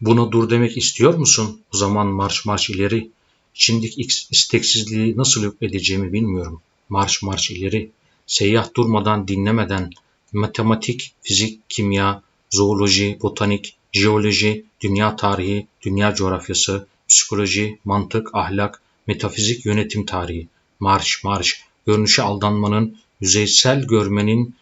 Buna dur demek istiyor musun? O zaman marş marş ileri. İks- isteksizliği nasıl yok edeceğimi bilmiyorum. Marş marş ileri. Seyyah durmadan, dinlemeden, matematik, fizik, kimya, zooloji, botanik, jeoloji, dünya tarihi, dünya coğrafyası, psikoloji, mantık, ahlak, metafizik, yönetim tarihi. Marş marş. Görünüşe aldanmanın, yüzeysel görmenin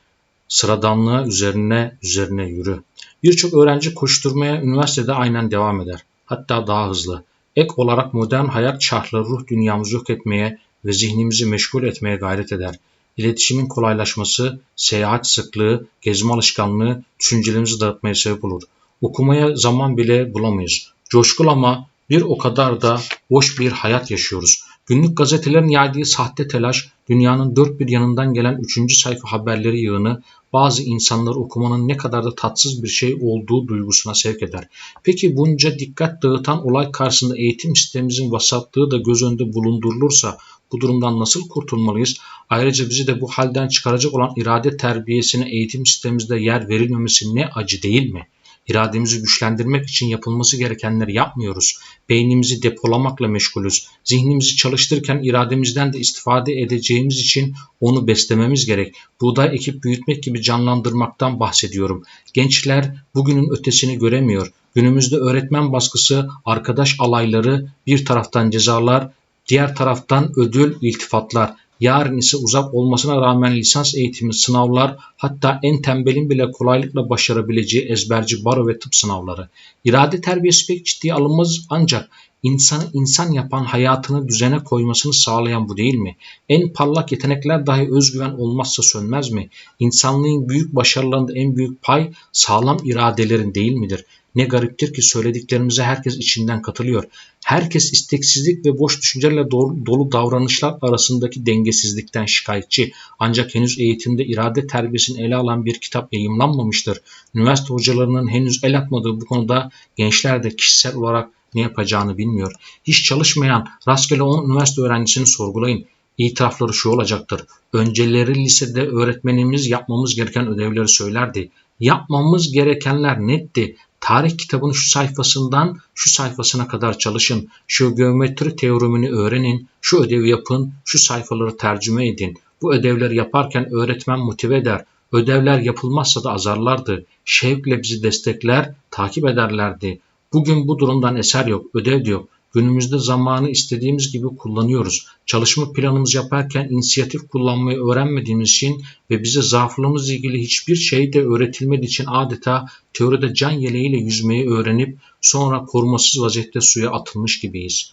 sıradanlığa üzerine üzerine yürü. Birçok öğrenci koşturmaya üniversitede aynen devam eder. Hatta daha hızlı. Ek olarak modern hayat çarkları ruh dünyamızı yok etmeye ve zihnimizi meşgul etmeye gayret eder. İletişimin kolaylaşması, seyahat sıklığı, gezme alışkanlığı düşüncelerimizi dağıtmaya sebep olur. Okumaya zaman bile bulamayız. Coşkulu ama bir o kadar da boş bir hayat yaşıyoruz. Günlük gazetelerin yaydığı sahte telaş, dünyanın dört bir yanından gelen üçüncü sayfa haberleri yığını bazı insanları okumanın ne kadar da tatsız bir şey olduğu duygusuna sevk eder. Peki bunca dikkat dağıtan olay karşısında eğitim sistemimizin vasatlığı da göz önünde bulundurulursa bu durumdan nasıl kurtulmalıyız? Ayrıca bizi de bu halden çıkaracak olan irade terbiyesine eğitim sistemimizde yer verilmemesi ne acı değil mi? İrademizi güçlendirmek için yapılması gerekenleri yapmıyoruz. Beynimizi depolamakla meşgulüz. Zihnimizi çalıştırırken irademizden de istifade edeceğimiz için onu beslememiz gerek. Buğday ekip büyütmek gibi canlandırmaktan bahsediyorum. Gençler bugünün ötesini göremiyor. Günümüzde öğretmen baskısı, arkadaş alayları, bir taraftan cezalar, diğer taraftan ödül, iltifatlar. Yarın ise uzak olmasına rağmen lisans eğitimi, sınavlar, hatta en tembelin bile kolaylıkla başarabileceği ezberci baro ve tıp sınavları. İrade terbiyesi pek ciddiye alınmaz ancak insanı insan yapan hayatını düzene koymasını sağlayan bu değil mi? En parlak yetenekler dahi özgüven olmazsa sönmez mi? İnsanlığın büyük başarılarında en büyük pay sağlam iradelerin değil midir? Ne gariptir ki söylediklerimize herkes içinden katılıyor. Herkes isteksizlik ve boş düşüncelerle dolu, davranışlar arasındaki dengesizlikten şikayetçi. Ancak henüz eğitimde irade terbiyesini ele alan bir kitap yayımlanmamıştır. Üniversite hocalarının henüz el atmadığı bu konuda gençler de kişisel olarak ne yapacağını bilmiyor. Hiç çalışmayan rastgele 10 üniversite öğrencisini sorgulayın. İtirafları şu olacaktır. Önceleri lisede öğretmenimiz yapmamız gereken ödevleri söylerdi. Yapmamız gerekenler netti? Tarih kitabının şu sayfasından şu sayfasına kadar çalışın. Şu geometri teoremini öğrenin. Şu ödevi yapın. Şu sayfaları tercüme edin. Bu ödevleri yaparken öğretmen motive eder. Ödevler yapılmazsa da azarlardı. Şevkle bizi destekler, takip ederlerdi. Bugün bu durumdan eser yok, ödev de yok. Günümüzde zamanı istediğimiz gibi kullanıyoruz. Çalışma planımızı yaparken inisiyatif kullanmayı öğrenmediğimiz için ve bize zaaflarımızla ilgili hiçbir şey de öğretilmediği için adeta teoride can yeleğiyle yüzmeyi öğrenip sonra korumasız vaziyette suya atılmış gibiyiz.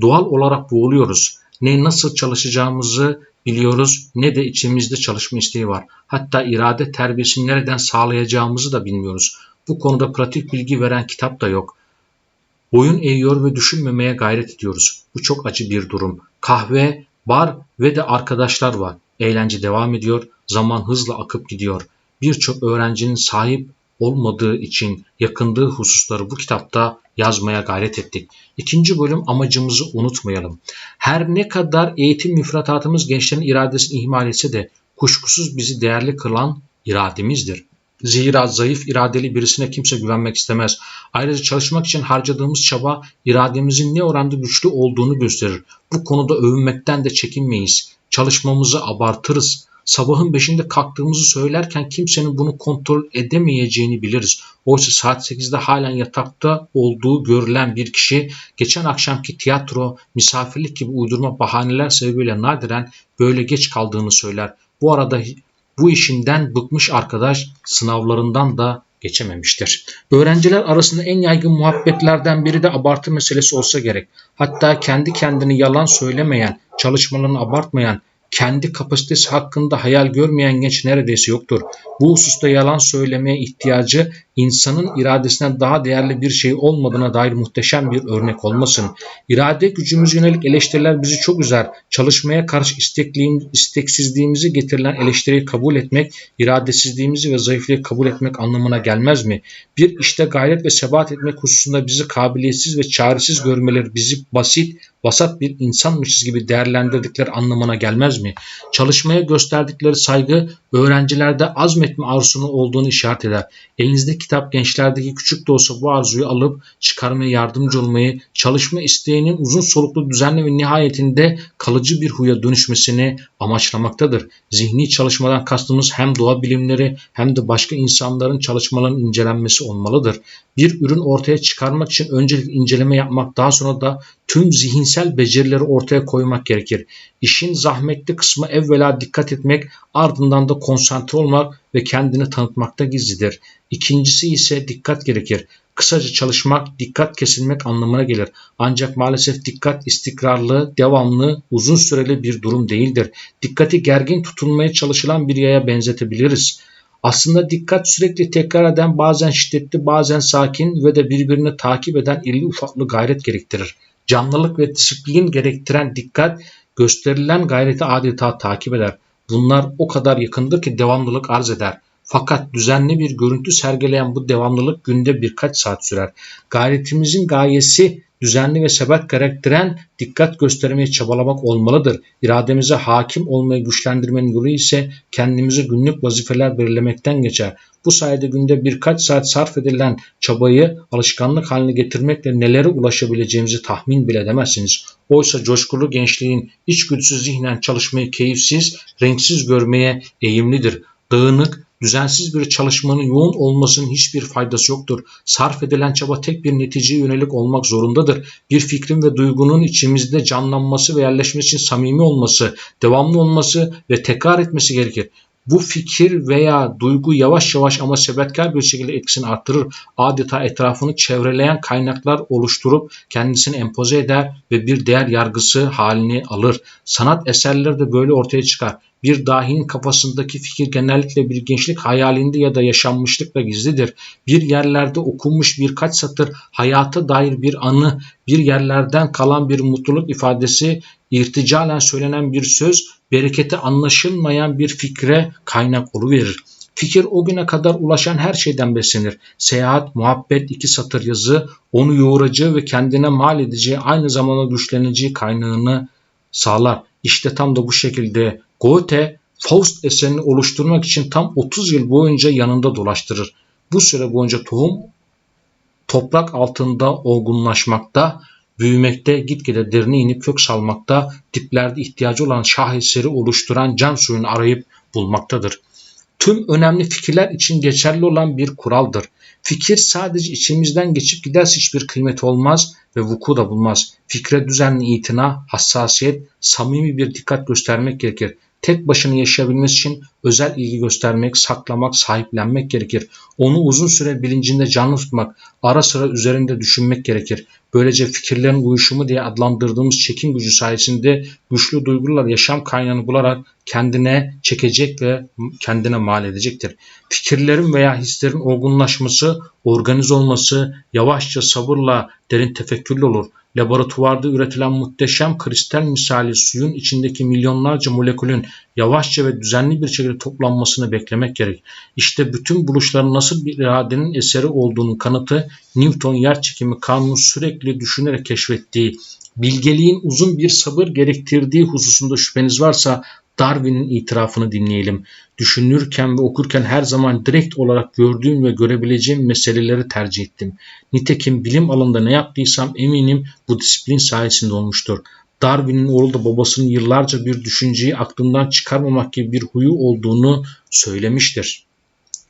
Doğal olarak boğuluyoruz. Ne nasıl çalışacağımızı biliyoruz ne de içimizde çalışma isteği var. Hatta irade terbiyesini nereden sağlayacağımızı da bilmiyoruz. Bu konuda pratik bilgi veren kitap da yok. Boyun eğiyor ve düşünmemeye gayret ediyoruz. Bu çok acı bir durum. Kahve, bar ve de arkadaşlar var. Eğlence devam ediyor. Zaman hızla akıp gidiyor. Birçok öğrencinin sahip olmadığı için yakındığı hususları bu kitapta yazmaya gayret ettik. İkinci bölüm amacımızı unutmayalım. Her ne kadar eğitim müfredatımız gençlerin iradesini ihmal etse de kuşkusuz bizi değerli kılan irademizdir. Zira zayıf iradeli birisine kimse güvenmek istemez. Ayrıca çalışmak için harcadığımız çaba irademizin ne oranda güçlü olduğunu gösterir. Bu konuda övünmekten de çekinmeyiz. Çalışmamızı abartırız. Sabahın beşinde kalktığımızı söylerken kimsenin bunu kontrol edemeyeceğini biliriz. Oysa saat 8'de halen yatakta olduğu görülen bir kişi geçen akşamki tiyatro, misafirlik gibi uydurma bahaneler sebebiyle nadiren böyle geç kaldığını söyler. Bu arada bu işinden bıkmış arkadaş sınavlarından da geçememiştir. Öğrenciler arasında en yaygın muhabbetlerden biri de abartı meselesi olsa gerek. Hatta kendi kendini yalan söylemeyen, çalışmalarını abartmayan, kendi kapasitesi hakkında hayal görmeyen genç neredeyse yoktur. Bu hususta yalan söylemeye ihtiyacı insanın iradesinden daha değerli bir şey olmadığına dair muhteşem bir örnek olmasın. İrade gücümüz yönelik eleştiriler bizi çok üzer. Çalışmaya karşı isteksizliğimizi getirilen eleştiriyi kabul etmek, iradesizliğimizi ve zayıflığı kabul etmek anlamına gelmez mi? Bir işte gayret ve sebat etmek hususunda bizi kabiliyetsiz ve çaresiz görmeleri bizi basit, vasat bir insanmışız gibi değerlendirdikleri anlamına gelmez mi? Çalışmaya gösterdikleri saygı öğrencilerde azmet etme arzusunu olduğunu işaret eder. Elinizdeki kitap gençlerdeki küçük de olsa bu arzuyu alıp çıkarmaya yardımcı olmayı, çalışma isteğinin uzun soluklu düzenli ve nihayetinde kalıcı bir huya dönüşmesini amaçlamaktadır. Zihni çalışmadan kastımız hem doğa bilimleri hem de başka insanların çalışmalarının incelenmesi olmalıdır. Bir ürün ortaya çıkarmak için öncelikle inceleme yapmak daha sonra da tüm zihinsel becerileri ortaya koymak gerekir. İşin zahmetli kısmı evvela dikkat etmek, ardından da konsantre olmak ve kendini tanıtmakta gizlidir. İkincisi ise dikkat gerekir. Kısaca çalışmak, dikkat kesilmek anlamına gelir. Ancak maalesef dikkat istikrarlı, devamlı, uzun süreli bir durum değildir. Dikkati gergin tutulmaya çalışılan bir yaya benzetebiliriz. Aslında dikkat sürekli tekrar eden bazen şiddetli bazen sakin ve de birbirini takip eden irili ufaklı gayret gerektirir. Canlılık ve disiplin gerektiren dikkat gösterilen gayreti adeta takip eder. Bunlar o kadar yakındır ki devamlılık arz eder. Fakat düzenli bir görüntü sergileyen bu devamlılık günde birkaç saat sürer. Gayretimizin gayesi düzenli ve sebat gerektiren dikkat göstermeye çabalamak olmalıdır. İrademize hakim olmayı güçlendirmenin yolu ise kendimize günlük vazifeler belirlemekten geçer. Bu sayede günde birkaç saat sarf edilen çabayı alışkanlık haline getirmekle nelere ulaşabileceğimizi tahmin bile edemezsiniz. Oysa coşkulu gençliğin içgüdüsü zihnen çalışmayı keyifsiz, renksiz görmeye eğimlidir. Dağınık, düzensiz bir çalışmanın yoğun olmasının hiçbir faydası yoktur. Sarf edilen çaba tek bir neticeye yönelik olmak zorundadır. Bir fikrin ve duygunun içimizde canlanması ve yerleşmesi için samimi olması, devamlı olması ve tekrar etmesi gerekir. Bu fikir veya duygu yavaş yavaş ama sebetkar bir şekilde etkisini artırır. Adeta etrafını çevreleyen kaynaklar oluşturup kendisini empoze eder ve bir değer yargısı halini alır. Sanat eserleri de böyle ortaya çıkar. Bir dahinin kafasındaki fikir genellikle bir gençlik hayalinde ya da yaşanmışlıkla gizlidir. Bir yerlerde okunmuş birkaç satır hayata dair bir anı, bir yerlerden kalan bir mutluluk ifadesi, irticalen söylenen bir söz, bereketi anlaşılmayan bir fikre kaynak oluverir. Fikir o güne kadar ulaşan her şeyden beslenir. Seyahat, muhabbet, iki satır yazı, onu yoğuracağı ve kendine mal edeceği aynı zamanda güçleneceği kaynağını sağlar. İşte tam da bu şekilde Goethe Faust eserini oluşturmak için tam 30 yıl boyunca yanında dolaştırır. Bu süre boyunca tohum toprak altında olgunlaşmakta, büyümekte, gitgide derine inip kök salmakta, diplerde ihtiyacı olan şaheseri oluşturan can suyunu arayıp bulmaktadır. Tüm önemli fikirler için geçerli olan bir kuraldır. Fikir sadece içimizden geçip giderse hiçbir kıymeti olmaz ve vuku da bulmaz. Fikre düzenli itina, hassasiyet, samimi bir dikkat göstermek gerekir tek başına yaşayabilmesi için özel ilgi göstermek, saklamak, sahiplenmek gerekir. Onu uzun süre bilincinde canlı tutmak, ara sıra üzerinde düşünmek gerekir. Böylece fikirlerin uyuşumu diye adlandırdığımız çekim gücü sayesinde güçlü duygular yaşam kaynağını bularak kendine çekecek ve kendine mal edecektir. Fikirlerin veya hislerin olgunlaşması, organize olması yavaşça sabırla derin tefekkürlü olur laboratuvarda üretilen muhteşem kristal misali suyun içindeki milyonlarca molekülün yavaşça ve düzenli bir şekilde toplanmasını beklemek gerek. İşte bütün buluşların nasıl bir iradenin eseri olduğunun kanıtı Newton yerçekimi kanunu sürekli düşünerek keşfettiği, bilgeliğin uzun bir sabır gerektirdiği hususunda şüpheniz varsa Darwin'in itirafını dinleyelim. Düşünürken ve okurken her zaman direkt olarak gördüğüm ve görebileceğim meseleleri tercih ettim. Nitekim bilim alanında ne yaptıysam eminim bu disiplin sayesinde olmuştur. Darwin'in oğlu da babasının yıllarca bir düşünceyi aklından çıkarmamak gibi bir huyu olduğunu söylemiştir.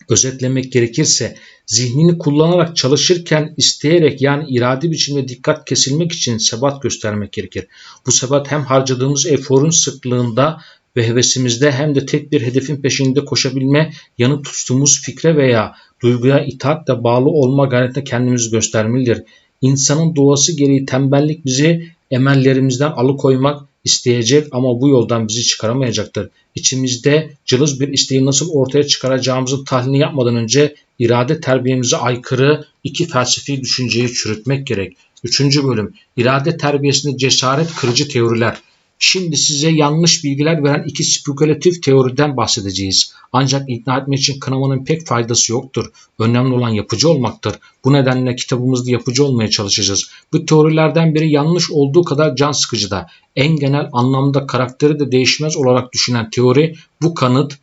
Özetlemek gerekirse zihnini kullanarak çalışırken isteyerek yani iradi biçimde dikkat kesilmek için sebat göstermek gerekir. Bu sebat hem harcadığımız eforun sıklığında ve hevesimizde hem de tek bir hedefin peşinde koşabilme, yanı tuttuğumuz fikre veya duyguya itaatle bağlı olma gayretine kendimizi göstermelidir. İnsanın doğası gereği tembellik bizi emellerimizden alıkoymak isteyecek ama bu yoldan bizi çıkaramayacaktır. İçimizde cılız bir isteği nasıl ortaya çıkaracağımızı tahlilini yapmadan önce irade terbiyemize aykırı iki felsefi düşünceyi çürütmek gerek. Üçüncü bölüm İrade terbiyesinde cesaret kırıcı teoriler. Şimdi size yanlış bilgiler veren iki spekülatif teoriden bahsedeceğiz. Ancak ikna etmek için kınamanın pek faydası yoktur. Önemli olan yapıcı olmaktır. Bu nedenle kitabımızda yapıcı olmaya çalışacağız. Bu teorilerden biri yanlış olduğu kadar can sıkıcı da. En genel anlamda karakteri de değişmez olarak düşünen teori bu kanıt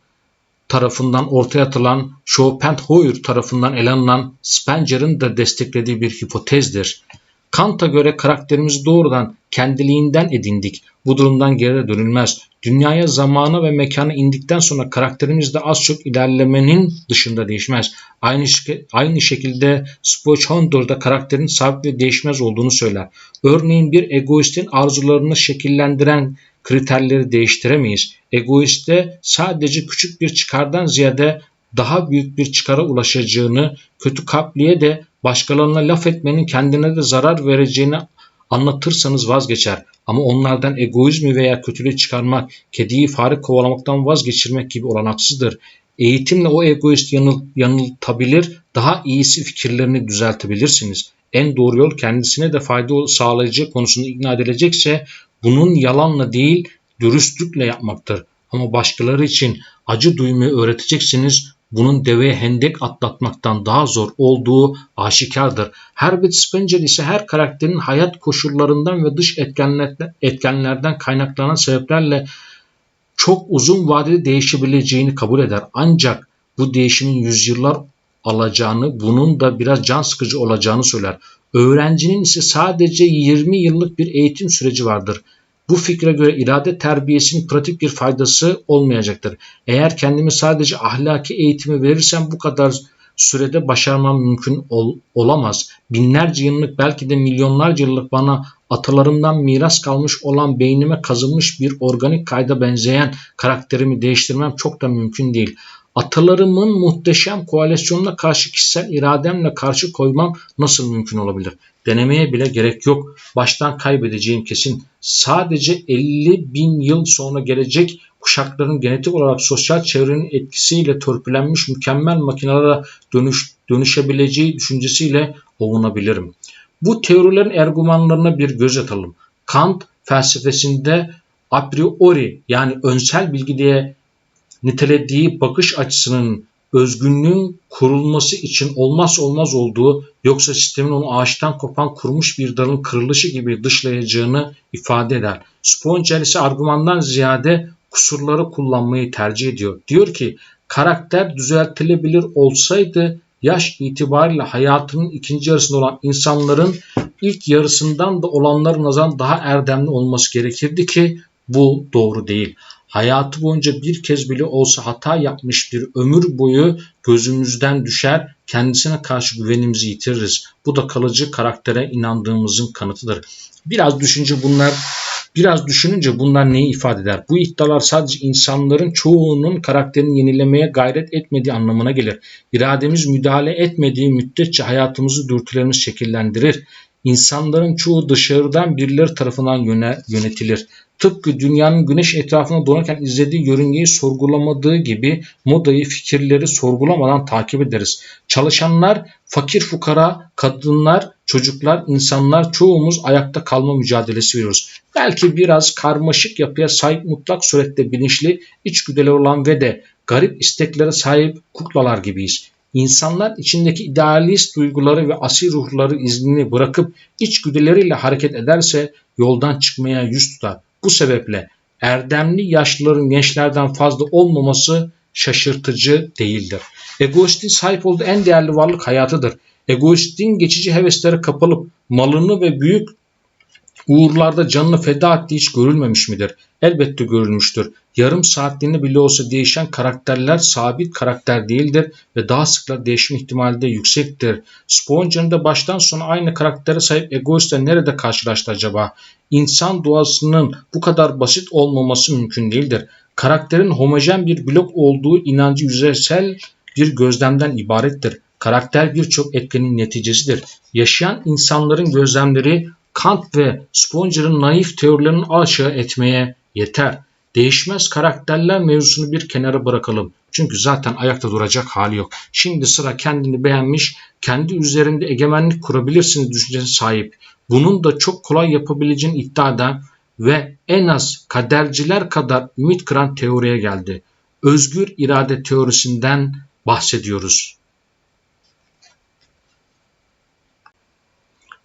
tarafından ortaya atılan Schopenhauer tarafından ele alınan Spencer'ın da desteklediği bir hipotezdir. Kant'a göre karakterimizi doğrudan kendiliğinden edindik. Bu durumdan geri dönülmez. Dünyaya, zamana ve mekana indikten sonra karakterimiz de az çok ilerlemenin dışında değişmez. Aynı, aynı şekilde Spocondor da karakterin sabit ve değişmez olduğunu söyler. Örneğin bir egoistin arzularını şekillendiren kriterleri değiştiremeyiz. Egoiste sadece küçük bir çıkardan ziyade daha büyük bir çıkara ulaşacağını, kötü kapliye de başkalarına laf etmenin kendine de zarar vereceğini anlatırsanız vazgeçer. Ama onlardan egoizmi veya kötülüğü çıkarmak, kediyi fare kovalamaktan vazgeçirmek gibi olanaksızdır. Eğitimle o egoist yanıl, yanıltabilir, daha iyisi fikirlerini düzeltebilirsiniz. En doğru yol kendisine de fayda sağlayıcı konusunda ikna edilecekse bunun yalanla değil dürüstlükle yapmaktır. Ama başkaları için acı duymayı öğreteceksiniz. Bunun deveye hendek atlatmaktan daha zor olduğu aşikardır. Herbert Spencer ise her karakterin hayat koşullarından ve dış etkenlerden, kaynaklanan sebeplerle çok uzun vadede değişebileceğini kabul eder. Ancak bu değişimin yüzyıllar alacağını, bunun da biraz can sıkıcı olacağını söyler. Öğrencinin ise sadece 20 yıllık bir eğitim süreci vardır. Bu fikre göre irade terbiyesinin pratik bir faydası olmayacaktır. Eğer kendimi sadece ahlaki eğitimi verirsem bu kadar sürede başarmam mümkün ol, olamaz. Binlerce yıllık belki de milyonlarca yıllık bana atalarımdan miras kalmış olan beynime kazınmış bir organik kayda benzeyen karakterimi değiştirmem çok da mümkün değil. Atalarımın muhteşem koalisyonuna karşı kişisel irademle karşı koymam nasıl mümkün olabilir? Denemeye bile gerek yok. Baştan kaybedeceğim kesin. Sadece 50 bin yıl sonra gelecek kuşakların genetik olarak sosyal çevrenin etkisiyle törpülenmiş mükemmel makinelere dönüş, dönüşebileceği düşüncesiyle ovunabilirim. Bu teorilerin ergumanlarına bir göz atalım. Kant felsefesinde a priori yani önsel bilgi diye nitelediği bakış açısının özgünlüğün kurulması için olmaz olmaz olduğu yoksa sistemin onu ağaçtan kopan kurmuş bir dalın kırılışı gibi dışlayacağını ifade eder. Sponger ise argümandan ziyade kusurları kullanmayı tercih ediyor. Diyor ki karakter düzeltilebilir olsaydı yaş itibariyle hayatının ikinci yarısında olan insanların ilk yarısından da olanların nazaran daha erdemli olması gerekirdi ki bu doğru değil hayatı boyunca bir kez bile olsa hata yapmış bir ömür boyu gözümüzden düşer, kendisine karşı güvenimizi yitiririz. Bu da kalıcı karaktere inandığımızın kanıtıdır. Biraz düşünce bunlar Biraz düşününce bunlar neyi ifade eder? Bu iddialar sadece insanların çoğunun karakterini yenilemeye gayret etmediği anlamına gelir. İrademiz müdahale etmediği müddetçe hayatımızı dürtülerimiz şekillendirir. İnsanların çoğu dışarıdan birileri tarafından yönetilir. Tıpkı dünyanın güneş etrafında donarken izlediği yörüngeyi sorgulamadığı gibi modayı, fikirleri sorgulamadan takip ederiz. Çalışanlar, fakir fukara, kadınlar, çocuklar, insanlar çoğumuz ayakta kalma mücadelesi veriyoruz. Belki biraz karmaşık yapıya sahip mutlak surette bilinçli, içgüdüleri olan ve de garip isteklere sahip kuklalar gibiyiz. İnsanlar içindeki idealist duyguları ve asil ruhları iznini bırakıp içgüdüleriyle hareket ederse yoldan çıkmaya yüz tutar. Bu sebeple erdemli yaşlıların gençlerden fazla olmaması şaşırtıcı değildir. Egoistin sahip olduğu en değerli varlık hayatıdır. Egoistin geçici heveslere kapılıp malını ve büyük uğurlarda canını feda ettiği hiç görülmemiş midir? Elbette görülmüştür. Yarım saatliğine bile olsa değişen karakterler sabit karakter değildir ve daha sıkla değişme ihtimali de yüksektir. Sponger'ın da baştan sona aynı karaktere sahip egoistle nerede karşılaştı acaba? İnsan doğasının bu kadar basit olmaması mümkün değildir. Karakterin homojen bir blok olduğu inancı yüzeysel bir gözlemden ibarettir. Karakter birçok etkenin neticesidir. Yaşayan insanların gözlemleri Kant ve Sponger'ın naif teorilerini aşağı etmeye yeter. Değişmez karakterler mevzusunu bir kenara bırakalım. Çünkü zaten ayakta duracak hali yok. Şimdi sıra kendini beğenmiş, kendi üzerinde egemenlik kurabilirsiniz düşüncesi sahip. Bunun da çok kolay yapabileceğini iddia eden ve en az kaderciler kadar ümit kıran teoriye geldi. Özgür irade teorisinden bahsediyoruz.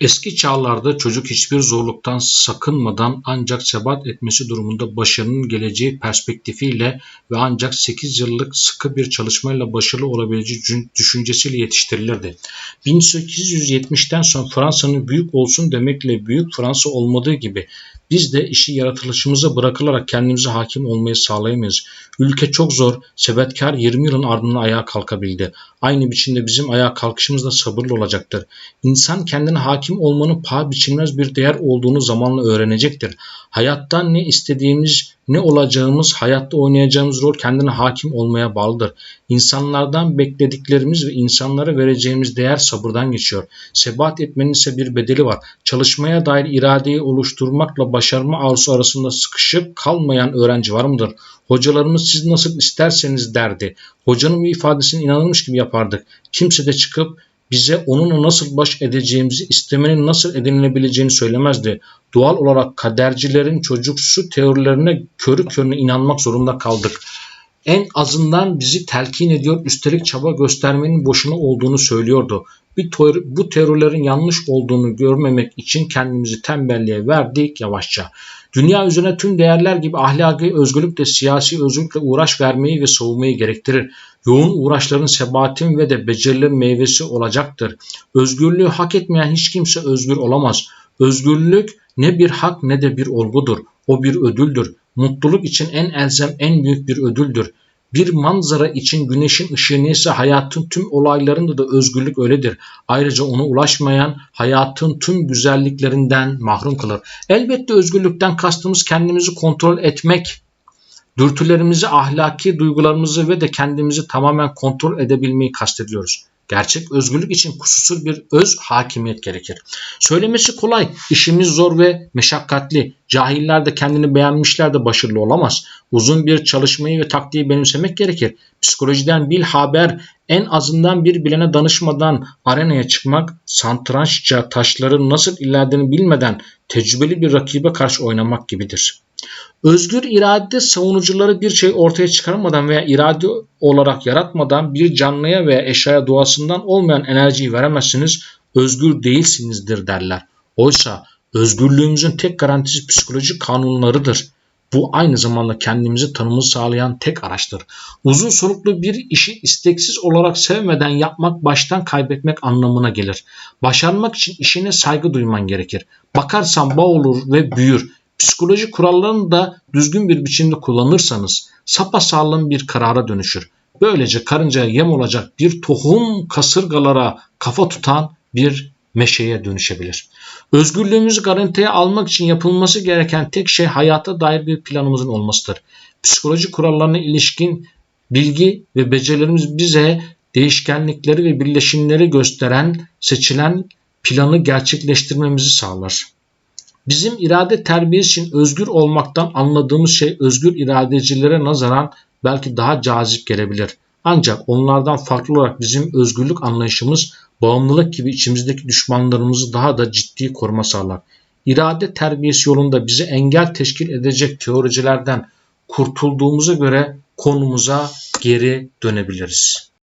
Eski çağlarda çocuk hiçbir zorluktan sakınmadan ancak sebat etmesi durumunda başarının geleceği perspektifiyle ve ancak 8 yıllık sıkı bir çalışmayla başarılı olabileceği düşüncesiyle yetiştirilirdi. 1870'ten sonra Fransa'nın büyük olsun demekle büyük Fransa olmadığı gibi biz de işi yaratılışımıza bırakılarak kendimize hakim olmayı sağlayamayız. Ülke çok zor, sebetkar 20 yılın ardından ayağa kalkabildi. Aynı biçimde bizim ayağa kalkışımız da sabırlı olacaktır. İnsan kendine hakim olmanın paha biçilmez bir değer olduğunu zamanla öğrenecektir. Hayattan ne istediğimiz, ne olacağımız, hayatta oynayacağımız rol kendine hakim olmaya bağlıdır. İnsanlardan beklediklerimiz ve insanlara vereceğimiz değer sabırdan geçiyor. Sebat etmenin ise bir bedeli var. Çalışmaya dair iradeyi oluşturmakla başarma arzusu arasında sıkışıp kalmayan öğrenci var mıdır? Hocalarımız siz nasıl isterseniz derdi. Hocanın bir ifadesini inanılmış gibi yapardık. Kimse de çıkıp bize onunla nasıl baş edeceğimizi, istemenin nasıl edinilebileceğini söylemezdi. Doğal olarak kadercilerin çocuksu teorilerine körü körüne inanmak zorunda kaldık. En azından bizi telkin ediyor, üstelik çaba göstermenin boşuna olduğunu söylüyordu. Bir teori, bu teorilerin yanlış olduğunu görmemek için kendimizi tembelliğe verdik yavaşça. Dünya üzerine tüm değerler gibi ahlaki özgürlük de siyasi özgürlükle uğraş vermeyi ve savunmayı gerektirir. Yoğun uğraşların sebatin ve de becerilerin meyvesi olacaktır. Özgürlüğü hak etmeyen hiç kimse özgür olamaz. Özgürlük ne bir hak ne de bir olgudur. O bir ödüldür. Mutluluk için en elzem en büyük bir ödüldür. Bir manzara için güneşin ışığı neyse hayatın tüm olaylarında da özgürlük öyledir. Ayrıca ona ulaşmayan hayatın tüm güzelliklerinden mahrum kalır. Elbette özgürlükten kastımız kendimizi kontrol etmek, dürtülerimizi, ahlaki duygularımızı ve de kendimizi tamamen kontrol edebilmeyi kastediyoruz. Gerçek özgürlük için kusursuz bir öz hakimiyet gerekir. Söylemesi kolay, işimiz zor ve meşakkatli. Cahiller de kendini beğenmişler de başarılı olamaz. Uzun bir çalışmayı ve taktiği benimsemek gerekir. Psikolojiden bil haber en azından bir bilene danışmadan arenaya çıkmak, santrançça taşların nasıl ilerlediğini bilmeden tecrübeli bir rakibe karşı oynamak gibidir. Özgür irade savunucuları bir şey ortaya çıkarmadan veya irade olarak yaratmadan bir canlıya veya eşyaya doğasından olmayan enerjiyi veremezsiniz, özgür değilsinizdir derler. Oysa özgürlüğümüzün tek garantisi psikolojik kanunlarıdır. Bu aynı zamanda kendimizi tanımı sağlayan tek araçtır. Uzun soluklu bir işi isteksiz olarak sevmeden yapmak baştan kaybetmek anlamına gelir. Başarmak için işine saygı duyman gerekir. Bakarsan bağ olur ve büyür. Psikoloji kurallarını da düzgün bir biçimde kullanırsanız sapasağlam bir karara dönüşür. Böylece karıncaya yem olacak bir tohum kasırgalara kafa tutan bir meşeye dönüşebilir. Özgürlüğümüzü garantiye almak için yapılması gereken tek şey hayata dair bir planımızın olmasıdır. Psikoloji kurallarına ilişkin bilgi ve becerilerimiz bize değişkenlikleri ve birleşimleri gösteren seçilen planı gerçekleştirmemizi sağlar. Bizim irade terbiyesi için özgür olmaktan anladığımız şey özgür iradecilere nazaran belki daha cazip gelebilir. Ancak onlardan farklı olarak bizim özgürlük anlayışımız bağımlılık gibi içimizdeki düşmanlarımızı daha da ciddi koruma sağlar. İrade terbiyesi yolunda bize engel teşkil edecek teoricilerden kurtulduğumuza göre konumuza geri dönebiliriz.